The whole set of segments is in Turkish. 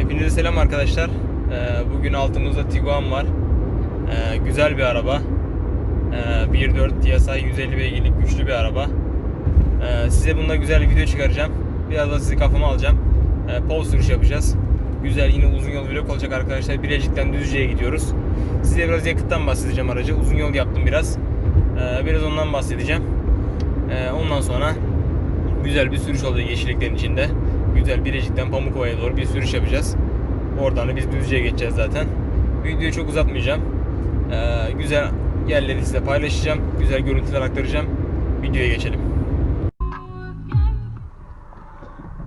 Hepinize selam arkadaşlar. Ee, Bugün altımızda Tiguan var. Ee, Güzel bir araba. Ee, 1.4 TSI 150 beygirlik güçlü bir araba. Ee, Size bunda güzel bir video çıkaracağım. Biraz da sizi kafama alacağım. Pol sürüş yapacağız. Güzel yine uzun yol vlog olacak arkadaşlar. Bilecik'ten Düzce'ye gidiyoruz. Size biraz yakıttan bahsedeceğim aracı. Uzun yol yaptım biraz. Biraz ondan bahsedeceğim. Ondan sonra güzel bir sürüş olacak yeşilliklerin içinde. Güzel Bilecik'ten Pamukova'ya doğru bir sürüş yapacağız. Oradan da biz Düzce'ye geçeceğiz zaten. Videoyu çok uzatmayacağım. Ee, güzel yerleri size paylaşacağım. Güzel görüntüler aktaracağım. Videoya geçelim.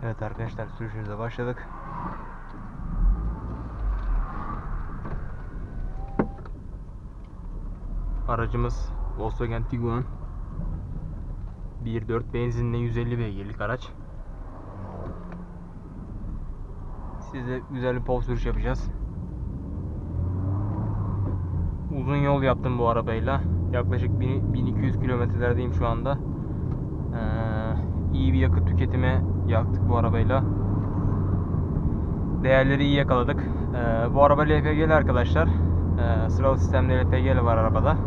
Evet arkadaşlar sürüşümüze başladık. Aracımız Volkswagen Tiguan 1.4 benzinli 150 beygirlik araç. Size güzel bir pol sürüş yapacağız. Uzun yol yaptım bu arabayla. Yaklaşık 1000 1200 kilometrelerdeyim şu anda. Ee, iyi bir yakıt tüketimi yaktık bu arabayla. Değerleri iyi yakaladık. Ee, bu araba LPG'li arkadaşlar. Ee, sıralı sistemde LPG'li var arabada.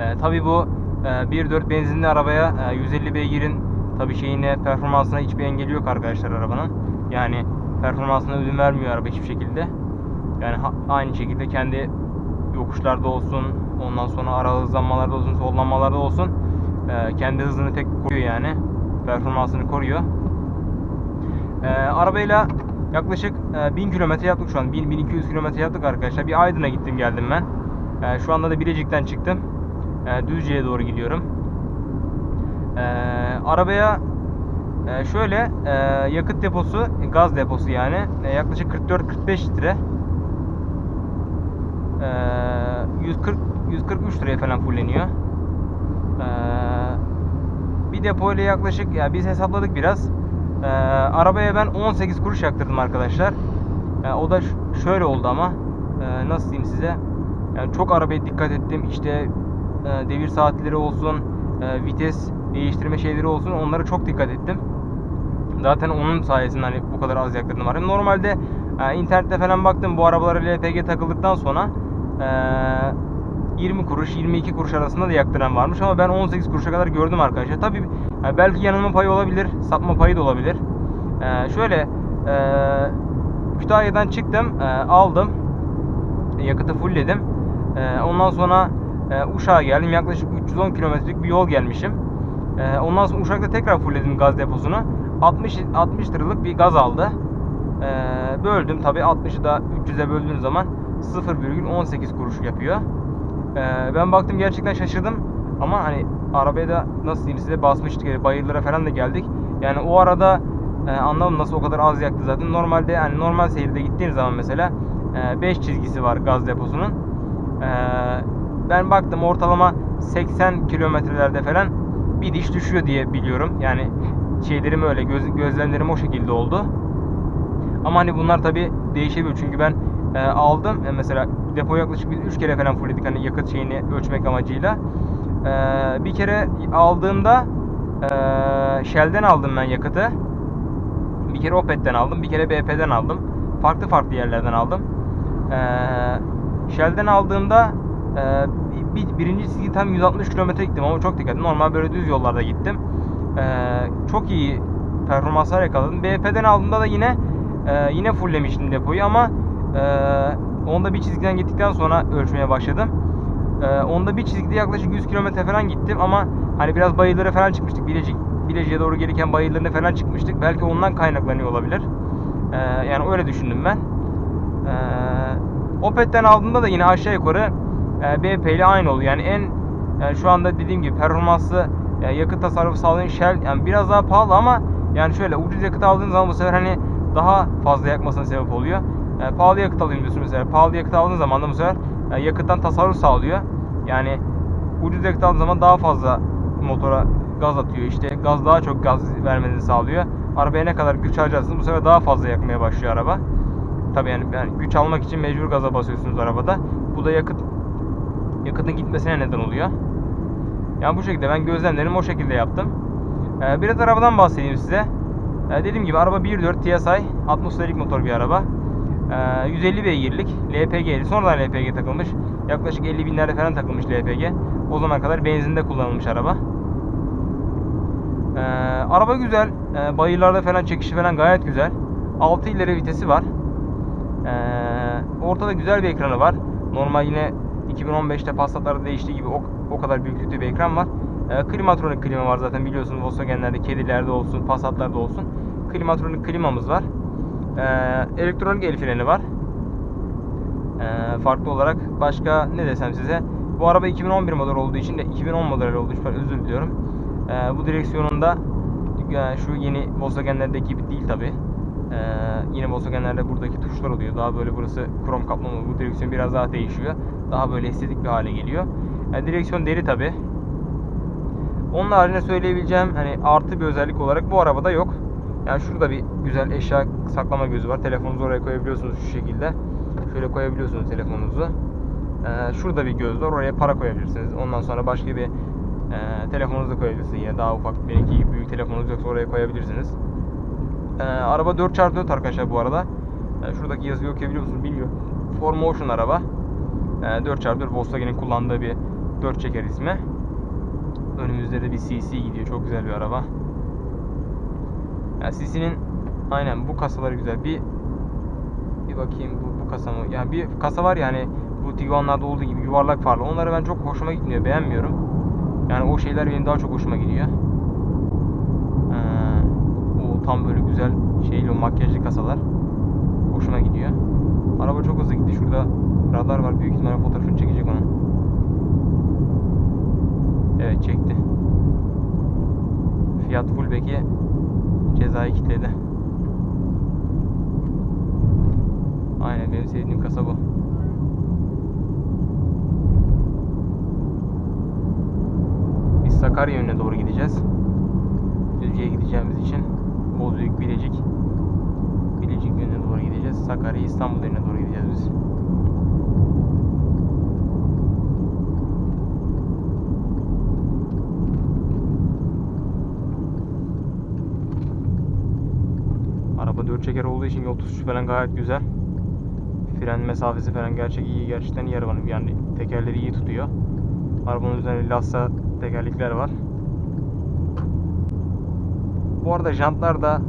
Ee, tabii bu e, 1.4 benzinli arabaya e, 150 beygirin tabii şeyine performansına hiçbir engeli yok arkadaşlar arabanın. Yani performansına ödün vermiyor araba hiçbir şekilde. Yani aynı şekilde kendi yokuşlarda olsun, ondan sonra ara hızlanmalarda olsun, sollanmalarda olsun e, kendi hızını tek koruyor yani. Performansını koruyor. E, arabayla yaklaşık e, 1000 kilometre yaptık şu an. 1000-1200 kilometre yaptık arkadaşlar. Bir Aydın'a gittim geldim ben. E, şu anda da Bilecik'ten çıktım. E, Düzce'ye doğru gidiyorum. E, arabaya e, şöyle e, yakıt deposu, gaz deposu yani e, yaklaşık 44-45 litre. E, 140 143 liraya falan fulleniyor. E, bir depo ile yaklaşık ya biz hesapladık biraz. E, arabaya ben 18 kuruş yaktırdım arkadaşlar. E, o da şöyle oldu ama e, nasıl diyeyim size? Yani çok arabaya dikkat ettim. İşte e, devir saatleri olsun, e, vites değiştirme şeyleri olsun onlara çok dikkat ettim. Zaten onun sayesinde hani bu kadar az yaktırdım var. Normalde e, internette falan baktım bu arabalara LPG takıldıktan sonra e, 20 kuruş 22 kuruş arasında da yaktıran varmış ama ben 18 kuruşa kadar gördüm arkadaşlar. Tabii e, belki yanılma payı olabilir, sapma payı da olabilir. E, şöyle e, Kütahya'dan çıktım, e, aldım. Yakıtı fullledim. E, ondan sonra e, Uşak'a geldim. Yaklaşık 310 kilometrelik bir yol gelmişim. E, ondan sonra Uşak'ta tekrar fullledim gaz deposunu. 60 60 liralık bir gaz aldı. E, böldüm tabi 60'ı da 300'e böldüğün zaman 0,18 kuruş yapıyor. E, ben baktım gerçekten şaşırdım. Ama hani arabaya da nasıl diyeyim size basmıştık. yani Bayırlara falan da geldik. Yani o arada e, anlamadım nasıl o kadar az yaktı zaten. Normalde yani normal seyirde gittiğim zaman mesela 5 çizgisi var gaz deposunun. E, ben baktım ortalama 80 kilometrelerde falan bir diş düşüyor diye biliyorum. Yani şeylerim öyle, göz, gözlemlerim o şekilde oldu. Ama hani bunlar tabi değişebilir çünkü ben e, aldım e, mesela depo yaklaşık biz 3 kere falan fullledik hani yakıt şeyini ölçmek amacıyla. E, bir kere aldığımda e, Shell'den aldım ben yakıtı. Bir kere Opet'ten aldım, bir kere BP'den aldım. Farklı farklı yerlerden aldım. E, Shell'den aldığımda e, bir, birinci çizgi tam 160 kilometre gittim ama çok dikkatli. Normal böyle düz yollarda gittim. E, çok iyi performanslar yakaladım. BP'den aldığımda da yine e, yine fulllemiştim depoyu ama e, onda bir çizgiden gittikten sonra ölçmeye başladım. E, onda bir çizgide yaklaşık 100 kilometre falan gittim ama hani biraz bayırlara falan çıkmıştık. Bilecik, Bilecik'e doğru gelirken bayırlarına falan çıkmıştık. Belki ondan kaynaklanıyor olabilir. E, yani öyle düşündüm ben. E, Opet'ten aldığımda da yine aşağı yukarı e, BP ile aynı oluyor. Yani en yani şu anda dediğim gibi performanslı e, yakıt tasarrufu sağlayan Shell yani biraz daha pahalı ama yani şöyle ucuz yakıt aldığın zaman bu sefer hani daha fazla yakmasına sebep oluyor. E, pahalı yakıt alayım diyorsun mesela. Pahalı yakıt aldığın zaman da bu sefer e, yakıttan tasarruf sağlıyor. Yani ucuz yakıt aldığın zaman daha fazla motora gaz atıyor. İşte gaz daha çok gaz vermenizi sağlıyor. Arabaya ne kadar güç harcarsınız bu sefer daha fazla yakmaya başlıyor araba. Tabii yani, yani güç almak için mecbur gaza basıyorsunuz arabada. Bu da yakıt yakıtın gitmesine neden oluyor. Yani bu şekilde ben gözlemlerimi o şekilde yaptım. Ee, biraz arabadan bahsedeyim size. E, dediğim gibi araba 1.4 TSI atmosferik motor bir araba. E, 150 beygirlik LPG. Sonradan LPG takılmış. Yaklaşık 50 binlerde falan takılmış LPG. O zaman kadar benzinde kullanılmış araba. Araba güzel. Bayırlarda falan çekişi falan gayet güzel. 6 ileri vitesi var. Ortada güzel bir ekranı var. Normal yine 2015'te Passat'larda değiştiği gibi o, o kadar büyüklükte bir ekran var. E, klimatronik klima var zaten biliyorsunuz Volkswagen'lerde, kedilerde olsun, Passat'larda olsun. Klimatronik klimamız var. E, elektronik el freni var. E, farklı olarak başka ne desem size. Bu araba 2011 model olduğu için de 2010 model olduğu için özür diliyorum. E, bu direksiyonunda şu yeni Volkswagen'lerdeki gibi değil tabi. Ee, yine Volkswagen'lerde buradaki tuşlar oluyor. Daha böyle burası krom kaplamalı. Bu direksiyon biraz daha değişiyor. Daha böyle estetik bir hale geliyor. Yani direksiyon deri tabi. Onun haricinde söyleyebileceğim hani artı bir özellik olarak bu arabada yok. Yani şurada bir güzel eşya saklama gözü var. Telefonunuzu oraya koyabiliyorsunuz şu şekilde. Şöyle koyabiliyorsunuz telefonunuzu. Ee, şurada bir göz var. Oraya para koyabilirsiniz. Ondan sonra başka bir e, telefonunuzu koyabilirsiniz. Yine daha ufak gibi büyük telefonunuz yoksa oraya koyabilirsiniz. Ee, araba 4x4 arkadaşlar bu arada. Ee, şuradaki yazıyı okuyabiliyor musunuz bilmiyorum. 4Motion araba. Ee, 4x4 Volkswagen'in kullandığı bir 4 çeker ismi. Önümüzde de bir CC gidiyor. Çok güzel bir araba. Yani CC'nin aynen bu kasaları güzel. Bir bir bakayım bu, bu kasa mı? Yani bir kasa var ya hani bu Tiguan'larda olduğu gibi yuvarlak farlı. Onları ben çok hoşuma gitmiyor. Beğenmiyorum. Yani o şeyler benim daha çok hoşuma gidiyor. Tam böyle güzel şeyli makyajlı kasalar. Hoşuma gidiyor. Araba çok hızlı gitti. Şurada radar var. Büyük ihtimalle fotoğrafını çekecek onun. Evet çekti. Fiat Fullback'i cezayı kitledi. Aynen benim sevdiğim kasa bu. Biz Sakarya yönüne doğru gideceğiz. Düzce'ye gideceğimiz için Bozüyük, Bilecik Bilecik yönüne doğru gideceğiz. Sakarya, İstanbul yönüne doğru gideceğiz biz. Araba 4 çeker olduğu için yol tutuşu falan gayet güzel. Fren mesafesi falan gerçek iyi gerçekten iyi arabanın yani tekerleri iyi tutuyor. Arabanın üzerinde Lassa tekerlekler var. Bu arada jantlar da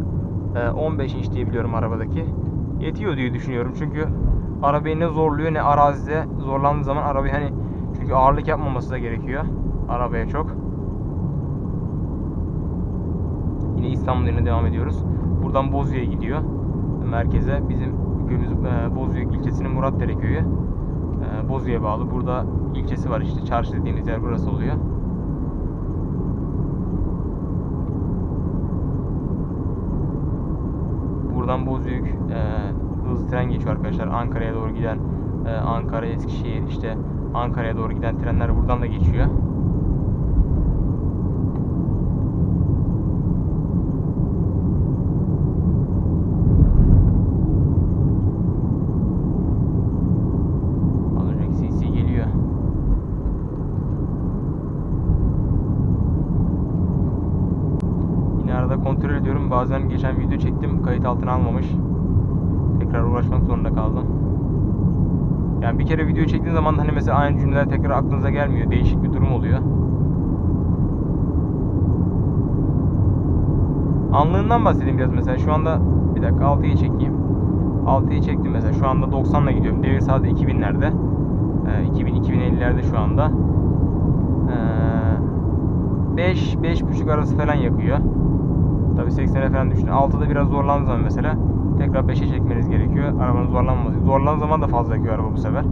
e, 15 inç diye biliyorum arabadaki. Yetiyor diye düşünüyorum çünkü arabayı ne zorluyor ne arazide zorlandığı zaman arabayı hani çünkü ağırlık yapmaması da gerekiyor arabaya çok. Yine İstanbul yönüne devam ediyoruz. Buradan Bozüyük'e gidiyor merkeze. Bizim köyümüz e, Bozüyük ilçesinin Muratdere köyü. E, Bozüyük'e bağlı. Burada ilçesi var işte. Çarşı dediğimiz yer burası oluyor. Buradan Bozüyük e, hızlı tren geçiyor arkadaşlar. Ankara'ya doğru giden e, Ankara, Eskişehir işte Ankara'ya doğru giden trenler buradan da geçiyor. Az önceki CC geliyor. Yine arada kontrol ediyorum. Bazen geçen video çektim. Kayıt altına almamış. Tekrar uğraşmak zorunda kaldım. Yani bir kere video çektiğin zaman hani mesela aynı cümleler tekrar aklınıza gelmiyor. Değişik bir durum oluyor. Anlığından bahsedeyim biraz mesela. Şu anda bir dakika 6'yı çekeyim. 6'yı çektim mesela. Şu anda 90 ile gidiyorum. Devir saati 2000'lerde. Ee, 2000-2050'lerde şu anda. Ee, 5 5.5 arası falan yakıyor. Tabii 80'e falan düşünün. 6'da biraz zorlandığınız zaman mesela tekrar 5'e çekmeniz gerekiyor. Arabanın zorlanmaması. Zorlandığınız zaman da fazla yakıyor araba bu sefer.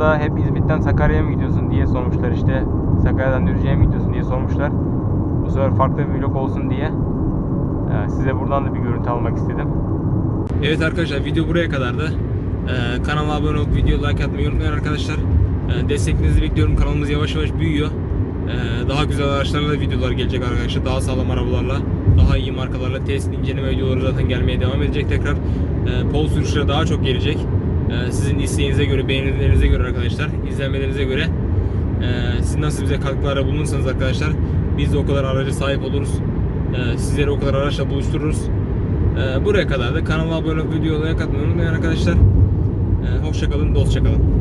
Videolarda hep İzmit'ten Sakarya'ya mı gidiyorsun diye sormuşlar işte. Sakarya'dan Düzce'ye mi gidiyorsun diye sormuşlar. Bu sefer farklı bir vlog olsun diye e, size buradan da bir görüntü almak istedim. Evet arkadaşlar video buraya kadardı. Ee, kanala abone olup video like atmayı unutmayın arkadaşlar. Ee, desteklerinizi bekliyorum. Kanalımız yavaş yavaş büyüyor. Ee, daha güzel araçlarla videolar gelecek arkadaşlar. Daha sağlam arabalarla, daha iyi markalarla test inceleme videoları zaten gelmeye devam edecek tekrar. Ee, pol sürüşleri daha çok gelecek. Ee, sizin isteğinize göre, beğenilerinize göre arkadaşlar, izlenmelerinize göre ee, siz nasıl bize katkılarda bulunursanız arkadaşlar biz de o kadar araca sahip oluruz. Ee, sizleri o kadar araçla buluştururuz. Buraya kadar da kanala abone olup videoya katmayı unutmayın arkadaşlar. Ee, hoşça kalın, dostça kalın.